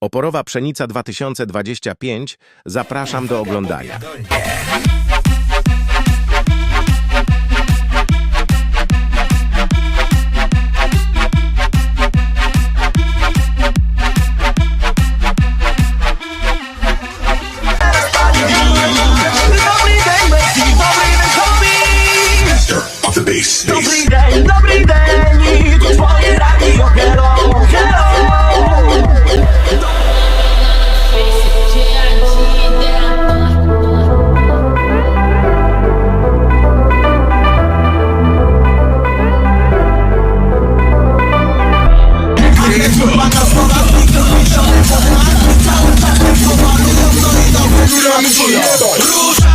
Oporowa Pszenica 2025 zapraszam do oglądania. Dobry dzień! Dobry dzień! pracują Róż